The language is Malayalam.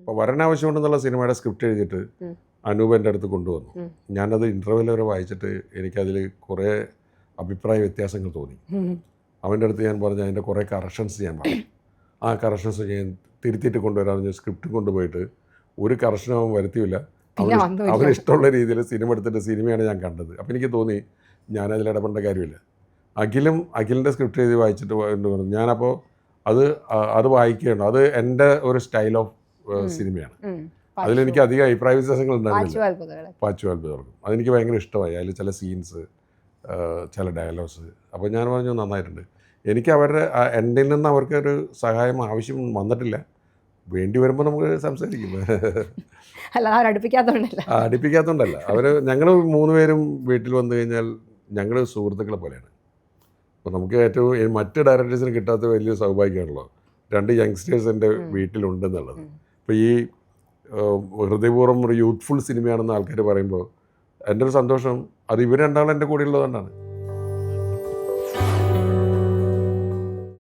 അപ്പോൾ വരനാവശ്യമുണ്ടെന്നുള്ള സിനിമയുടെ സ്ക്രിപ്റ്റ് എഴുതിയിട്ട്. അനൂപ് എന്റെ അടുത്ത് കൊണ്ടുവന്നു. ഞാനത് ഇന്റർവെൽ വരെ വായിച്ചിട്ട് എനിക്കതിൽ കുറേ അഭിപ്രായ വ്യത്യാസങ്ങൾ തോന്നി. അവന്റെ അടുത്ത് ഞാൻ പറഞ്ഞു അതിന്റെ കുറേ കറക്ഷൻസ് ഞാൻ പറഞ്ഞു. ആ കറക്ഷൻസ് ഞാൻ തിരുത്തിയിട്ട് കൊണ്ടുവരാമെന്ന് ഞാൻ സ്ക്രിപ്റ്റ് കൊണ്ടുപോയിട്ട് ഒരു കറക്ഷനും അവൻ വരുത്തിയില്ല. അവൻ അവന് ഇഷ്ടമുള്ള രീതിയിൽ സിനിമ എടുത്തിട്ട് സിനിമയാണ് ഞാൻ കണ്ടത്. അപ്പോൾ എനിക്ക് തോന്നി ഞാനതിൽ ഇടപെടേണ്ട കാര്യമില്ല. അഖിലും അഖിലിന്റെ സ്ക്രിപ്റ്റ് എഴുതി വായിച്ചിട്ട് പറഞ്ഞു. ഞാനപ്പോൾ അത് അത് വായിക്കുകയാണ് അത് എന്റെ ഒരു സ്റ്റൈൽ ഓഫ് സിനിമയാണ്. അതിലെനിക്ക് അധികം അഭിപ്രായ വ്യത്യാസങ്ങൾ ഉണ്ടായിരുന്നില്ല. പാച്ചു അത്ഭുതർക്കും അതെനിക്ക് ഭയങ്കര ഇഷ്ടമായി. അതിൽ ചില സീൻസ് ചില ഡയലോഗ്സ്. അപ്പോൾ ഞാൻ പറഞ്ഞു നന്നായിട്ടുണ്ട്. എനിക്ക് അവരുടെ എന്റെ നിന്ന് അവർക്ക് ഒരു സഹായം ആവശ്യം വന്നിട്ടില്ല. വേണ്ടി വരുമ്പോൾ നമുക്ക് സംസാരിക്കും. അല്ല അടുപ്പിക്കാത്തോണ്ടല്ല. അവർ ഞങ്ങൾ മൂന്ന് പേരും വീട്ടിൽ വന്നു കഴിഞ്ഞാൽ ഞങ്ങൾ സുഹൃത്തുക്കളെ പോലെയാണ്. അപ്പോൾ നമുക്ക് ഏറ്റവും മറ്റ് ഡയറക്ടേഴ്സിന് കിട്ടാത്ത വലിയ സൗഭാഗ്യമാണല്ലോ. രണ്ട് യങ്സ്റ്റേഴ്സ് എന്റെ വീട്ടിലുണ്ടെന്നുള്ളത്. ഇപ്പോൾ ഈ ഹൃദയപൂർവം ഒരു യൂത്ത്ഫുൾ സിനിമയാണെന്ന് ആൾക്കാർ പറയുമ്പോൾ എന്റെ ഒരു സന്തോഷം. അത് ഇവർ രണ്ടാളും എന്റെ കൂടെ ഉള്ളതുകൊണ്ടാണ്